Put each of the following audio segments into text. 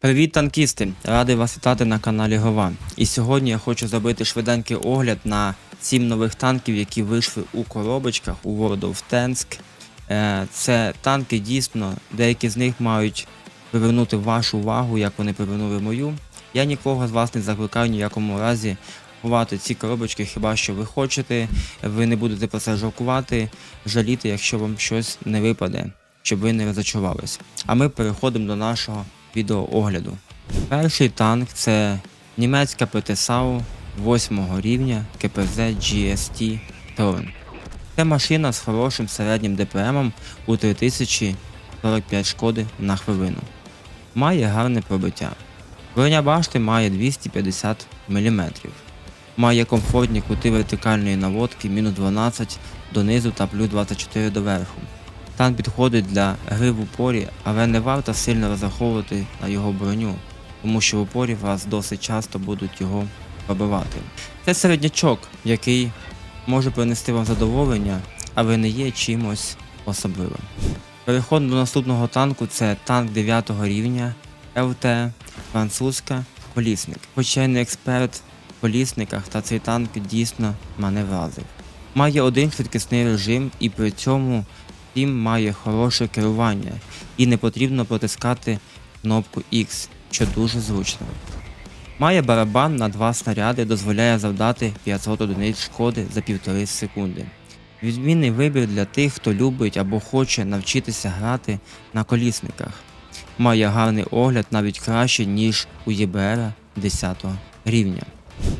Привіт, танкісти! Радий вас вітати на каналі Гова. І сьогодні я хочу зробити швиденький огляд на 7 нових танків, які вийшли у коробочках у World of Tanks. Е, Це танки дійсно, деякі з них мають привернути вашу увагу, як вони привернули мою. Я нікого з вас не закликаю ні в якому разі ховати ці коробочки, хіба що ви хочете, ви не будете про це жалкувати, жаліти, якщо вам щось не випаде, щоб ви не розочарувалися. А ми переходимо до нашого відеоогляду. Перший танк це німецька ПТСАУ 8 рівня КПЗ GST Thorn. Це машина з хорошим середнім ДПМом у 3045 шкоди на хвилину. Має гарне пробиття. Броня башти має 250 мм. Має комфортні кути вертикальної наводки мінус 12 донизу та плюс 24 доверху. Танк підходить для гри в упорі, але не варто сильно розраховувати на його броню, тому що в упорі вас досить часто будуть його пробивати. Це середнячок, який може принести вам задоволення, але не є чимось особливим. Переходимо до наступного танку це танк 9 рівня ЛТ французька колісник. Хоча я не експерт в колісниках, та цей танк дійсно мене вразив. Має один швидкісний режим і при цьому Steam має хороше керування і не потрібно протискати кнопку X, що дуже зручно. Має барабан на два снаряди, дозволяє завдати 500 одиниць шкоди за півтори секунди. Відмінний вибір для тих, хто любить або хоче навчитися грати на колісниках. Має гарний огляд навіть краще, ніж у ЄБР 10 рівня.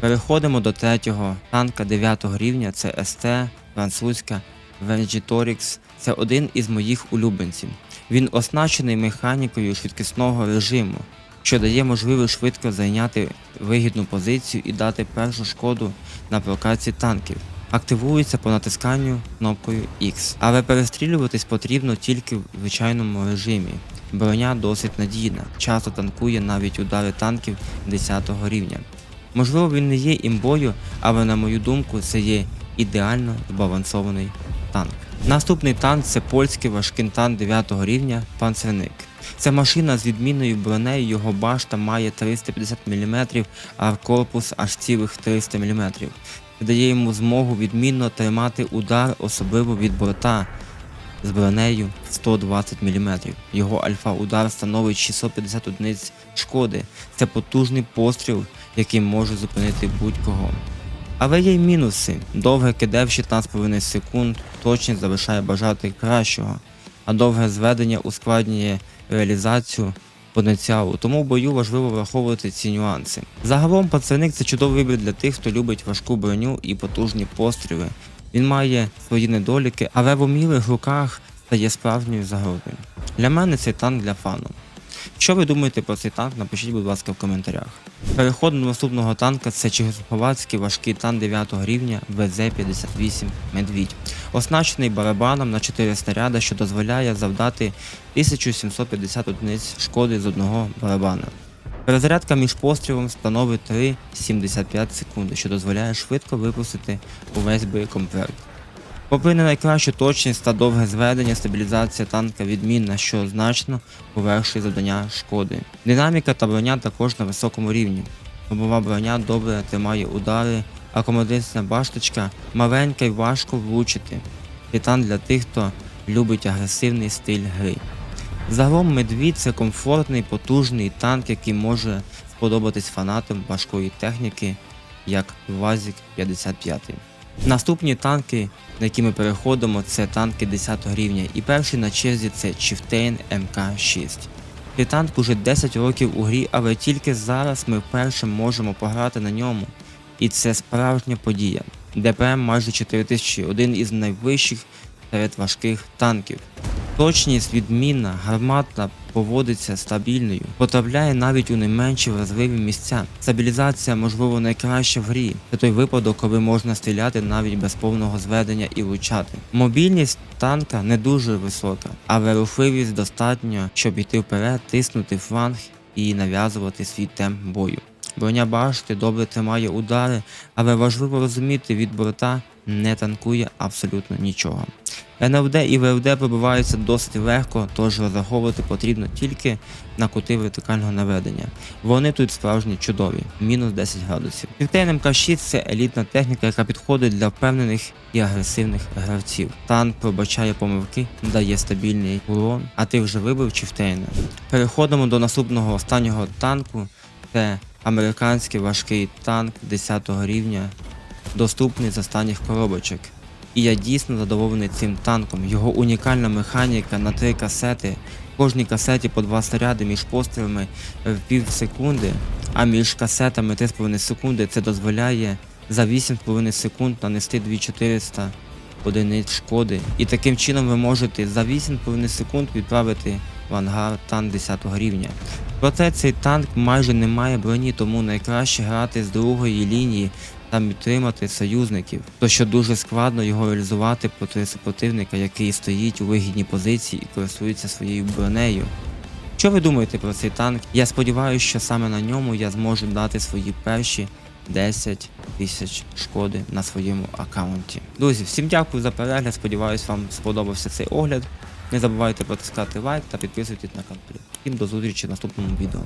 Переходимо до третього танка 9 рівня, це СТ французька Vergitoryx. Це один із моїх улюбленців. Він оснащений механікою швидкісного режиму, що дає можливість швидко зайняти вигідну позицію і дати першу шкоду на прокатці танків. Активується по натисканню кнопкою X, але перестрілюватись потрібно тільки в звичайному режимі. Броня досить надійна, часто танкує навіть удари танків 10 рівня. Можливо, він не є імбою, але на мою думку, це є ідеально збалансований танк. Наступний танк це польський важкін 9 рівня панцерник. Це машина з відмінною бронею, його башта має 350 мм, а корпус аж цілих 300 мм. Дає йому змогу відмінно тримати удар, особливо від борта з бронею 120 мм. Його альфа-удар становить 650 одиниць шкоди. Це потужний постріл, який може зупинити будь-кого. Але є й мінуси. Довге КД в 16,5 секунд точність залишає бажати кращого, а довге зведення ускладнює реалізацію потенціалу, тому в бою важливо враховувати ці нюанси. Загалом пацаник це чудовий вибір для тих, хто любить важку броню і потужні постріли. Він має свої недоліки, але в умілих руках стає справжньою загрозою. Для мене цей танк для фану. Що ви думаєте про цей танк, напишіть, будь ласка, в коментарях. Переходимо до наступного танка, це чехословацький важкий танк 9 рівня ВЗ-58 Медвідь, оснащений барабаном на 4 снаряди, що дозволяє завдати 1750 одиниць шкоди з одного барабана. Перезарядка між пострілом становить 3,75 секунди, що дозволяє швидко випустити увесь боєкомплект. Попри не найкращу точність та довге зведення, стабілізація танка відмінна, що значно повершує завдання шкоди. Динаміка та броня також на високому рівні. Лобова броня добре тримає удари, а командирська башточка маленька і важко влучити. Титан для тих, хто любить агресивний стиль гри. Загалом медвідь це комфортний, потужний танк, який може сподобатись фанатам важкої техніки, як ВАЗік 55. Наступні танки, на які ми переходимо, це танки 10 рівня. І перший на черзі це Chieftain MK6. Цей танк уже 10 років у грі, але тільки зараз ми вперше можемо пограти на ньому. І це справжня подія. ДПМ майже 4000, один із найвищих серед важких танків. Точність відмінна, гармата поводиться стабільною, потрапляє навіть у найменші вразливі місця. Стабілізація, можливо, найкраща в грі. Це той випадок, коли можна стріляти навіть без повного зведення і влучати. Мобільність танка не дуже висока, але рухливість достатньо, щоб йти вперед, тиснути фланг і нав'язувати свій темп бою. Броня башти добре тримає удари, але важливо розуміти, від борта не танкує абсолютно нічого. НЛД і ВЛД пробиваються досить легко, тож розраховувати потрібно тільки на кути вертикального наведення. Вони тут справжні чудові, мінус 10 градусів. Півтейн МК6 це елітна техніка, яка підходить для впевнених і агресивних гравців. Танк пробачає помилки, дає стабільний урон, а ти вже вибив чифтейна. Переходимо до наступного останнього танку. Це американський важкий танк 10 рівня, доступний з останніх коробочок. І я дійсно задоволений цим танком. Його унікальна механіка на три касети. Кожній касеті по два снаряди між пострілами в пів секунди, а між касетами 3,5 секунди це дозволяє за 8,5 секунд нанести 2400 одиниць шкоди. І таким чином ви можете за 8,5 секунд відправити в ангар танк 10 рівня. Проте цей танк майже не має броні, тому найкраще грати з другої лінії та підтримати союзників, то що дуже складно його реалізувати проти супротивника, який стоїть у вигідній позиції і користується своєю бронею. Що ви думаєте про цей танк? Я сподіваюся, що саме на ньому я зможу дати свої перші 10 тисяч шкоди на своєму аккаунті. Друзі, всім дякую за перегляд. Сподіваюсь, вам сподобався цей огляд. Не забувайте протискати лайк та підписуйтесь на канал. Всім до зустрічі в наступному відео.